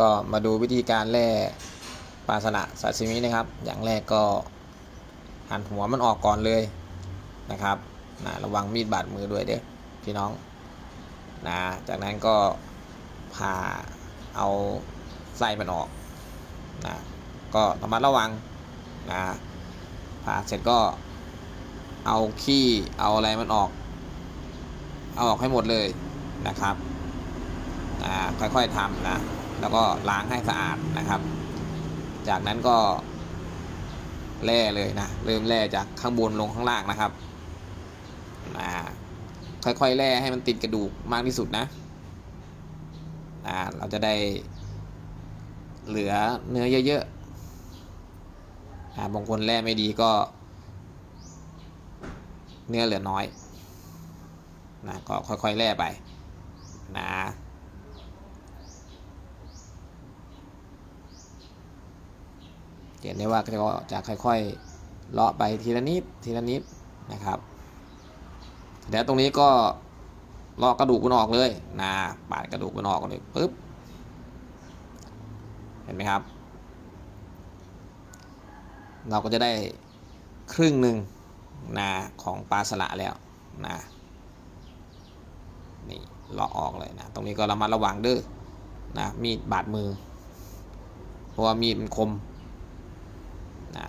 ก็มาดูวิธีการแล่ปลาสละซาซิมินะครับ อย่างแรกก็หั่นหัวมันออกก่อนเลยนะครับนะระวังมีดบาดมือด้วยเด้อพี่น้องนะจากนั้นก็ผ่าเอาไส้มันออกนะก็ระมัดระวังนะผ่าเสร็จก็เอาขี้เอาอะไรมันออก เอาออกให้หมดเลยนะครับอ่าค่อยๆทำนะ แล้วก็ล้างให้สะอาดนะครับ จากนั้นก็แล่เลยนะ เริ่มแล่จากข้างบนลงข้างล่างนะครับนะค่อยๆแล่ให้มันติดกระดูกมากที่สุดนะนะเราจะได้เหลือเนื้อเยอะๆนะบางคนแล่ไม่ดีก็ เนื้อเหลือน้อยนะก็ค่อยๆแล่ไปนะ เห็นได้ว่าก็จะค่อยๆเลาะไปทีละนิดทีละนิดนะครับเดี๋ยวตรงนี้ก็เลาะกระดูกมันออกเลยนะปาดกระดูกมันออกเลยปึ๊บเห็นไหมครับ เราก็จะได้ครึ่งหนึ่งนะของปลาสละแล้วนะนี่เลาะออกเลยนะตรงนี้ก็ระมัดระวังเด้อนะมีดบาดมือ เพราะว่ามีดมันคม นะ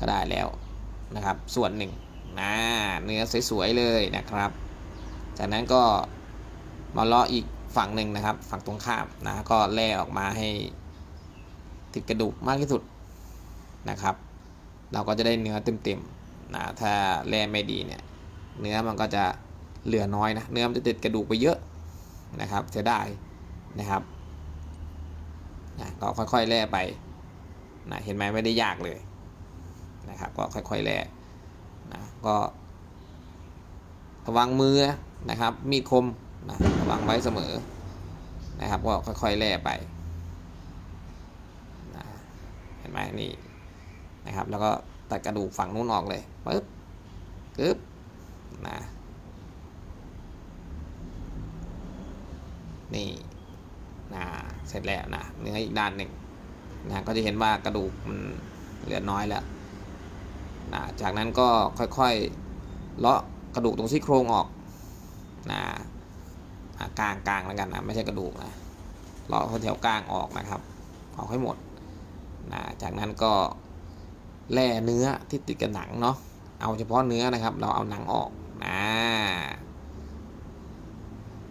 ก็ได้แล้วนะครับ ส่วนหนึ่งนะเนื้อสวยๆเลยนะครับ จากนั้นก็มาเลาะอีกฝั่งหนึ่งนะครับ ฝั่งตรงข้ามนะก็แล่ออกมาให้ติดกระดูกมากที่สุดนะครับ เราก็จะได้เนื้อเต็มๆนะถ้าแล่ไม่ดีเนี่ยเนื้อมันก็จะเหลือน้อยนะเนื้อมันจะติดกระดูกไปเยอะนะครับเสียดายนะครับนะก็ค่อยๆแล่ไป นะเห็นไหมไม่ได้ยากเลยนะครับก็ค่อยๆแล่นะก็ระวังมือนะครับ มีดคมนะระวังไว้เสมอนะครับ ก็ค่อยๆแล่ไปนะเห็นไหมนี่นะครับ แล้วก็ตัดกระดูกฝั่งนู้นออกเลยปึ๊บปึ๊บนะนี่นะเสร็จแล้วนะเนื้ออีกด้านหนึ่ง นะก็จะเห็นว่ากระดูกมันเหลือน้อยแล้วนะจากนั้นก็ค่อยๆเลาะกระดูกตรงซี่โครงออกนะกลางกลางแล้วกันนะไม่ใช่กระดูกนะเลาะแถวกลางออกนะครับ ออกให้หมดนะจากนั้นก็แล่เนื้อที่ติดกับหนังเนาะเอาเฉพาะเนื้อนะครับ เราเอาหนังออกนะ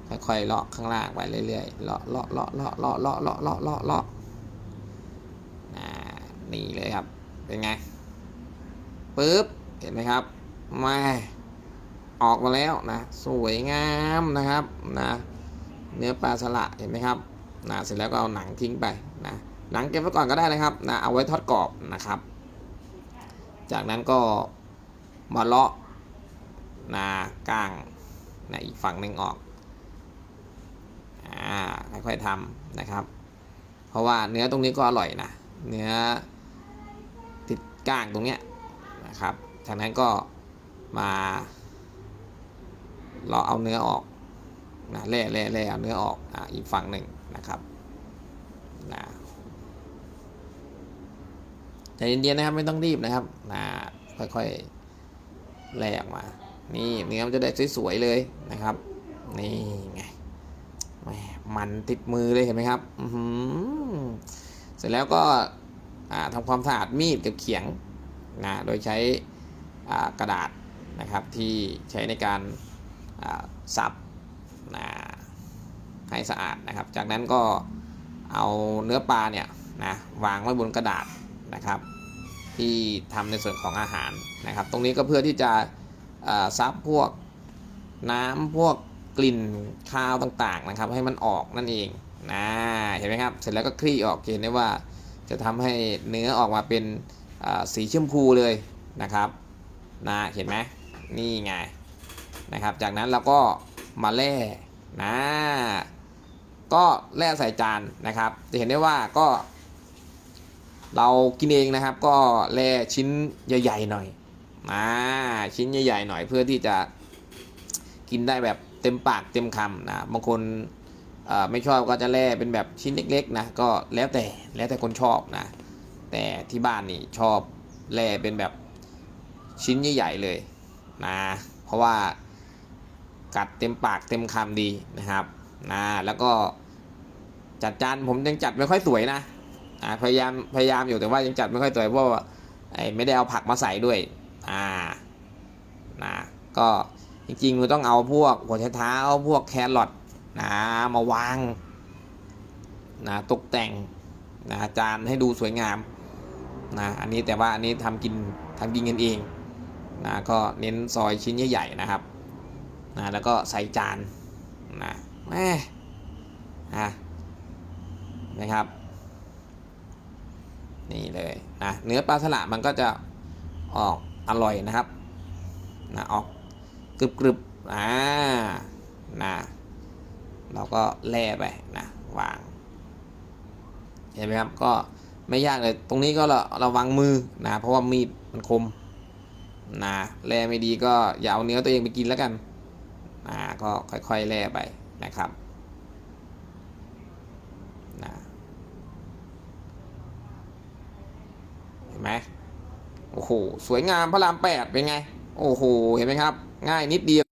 ค่อยๆเลาะข้างล่างไปเรื่อยๆเลาะเลาะเลาะเลาะเลาะเลาะเลาะเลาะเลาะ นี่เลยครับ เป็นไงปึ๊บ เห็นไหมครับมาออกมาแล้วนะ สวยงามนะครับนะเนื้อปลาสละเห็นไหมครับนะเสร็จแล้วก็เอาหนังทิ้งไปนะหนังเก็บไว้ก่อนก็ได้นะครับนะเอาไว้ทอดกรอบนะครับ จากนั้นก็มาเลาะนาก้างนะอีกฝั่งหนึ่งออกอ่าค่อยๆทำนะครับ เพราะว่าเนื้อตรงนี้ก็อร่อยนะ เนื้อ ก้างตรงเนี้ยนะครับจากนั้นก็มาเราเอาเนื้อออกนะแล่แล่แล่เอาเนื้อออกอ่าอีกฝั่งหนึ่งนะครับนะใจเย็นๆนะครับไม่ต้องรีบนะครับนะค่อยๆแล่ออกมานี่เนื้อมันจะได้สวยๆเลยนะครับนี่ไงมันติดมือเลยเห็นไหมครับอืเสร็จแล้วก็ ทำความสะอาดมีดกับเขียงนะโดยใช้กระดาษนะครับที่ใช้ในการสับนะให้สะอาดนะครับ จากนั้นก็เอาเนื้อปลาเนี่ยนะวางไว้บนกระดาษนะครับ ที่ทำในส่วนของอาหารนะครับ ตรงนี้ก็เพื่อที่จะซับพวกน้ำพวกกลิ่นคาวต่างๆนะครับ ให้มันออกนั่นเองนะเห็นไหมครับ เสร็จแล้วก็คลี่ออกเห็นได้ว่า จะทำให้เนื้อออกมาเป็นสีชมพูเลยนะครับนะเห็นไหมนี่ไงนะครับจากนั้นเราก็มาแล่นะก็แล่ใส่จานนะครับ จะเห็นได้ว่าก็ เรากินเองนะครับก็แล่ชิ้นใหญ่ๆหน่อยอ่าชิ้นใหญ่ๆหน่อยเพื่อที่จะกินได้แบบเต็มปากเต็มคำนะบางคน ไม่ชอบก็จะแล่เป็นแบบชิ้นเล็กๆนะก็แล้วแต่แล้วแต่คนชอบนะ แต่ที่บ้านนี่ชอบแล่เป็นแบบชิ้นใหญ่ๆเลยนะเพราะว่ากัดเต็มปากเต็มคำดีนะครับนะแล้วก็จัดจานผมยังจัดไม่ค่อยสวยนะอ่าพยายามพยายามอยู่แต่ว่ายังจัดไม่ค่อยสวยเพราะว่าไอ้ไม่ได้เอาผักมาใส่ด้วยอ่านะก็จริงๆมันต้องเอาพวกหัวไชเท้าพวกแครอท นะมาวางนะตกแต่งนะจานให้ดูสวยงามนะอันนี้แต่ว่าอันนี้ทำกินทำกินกันเองนะก็เน้นซอยชิ้นใหญ่ๆนะครับนะแล้วก็ใส่จานนะแม่อะนะครับนี่เลยนะเนื้อปลาสละมันก็จะออกอร่อยนะครับนะออกกรึบกรึบๆอ่านะ เราก็แล่ไปนะวาง เห็นไหมครับก็ไม่ยากเลย ตรงนี้ก็เระระวังมือนะเพราะว่ามีดมันคมนะแล่ไม่ดีก็อย่าเอาเนื้อตัวเองไปกินแล้วกันนะก็ค่อยๆแล่ไปนะครับนะเห็นไหมโอ้โหสวยงามพระรามแปดเป็นไง โอ้โหเห็นไหมครับ ง่ายนิดเดียว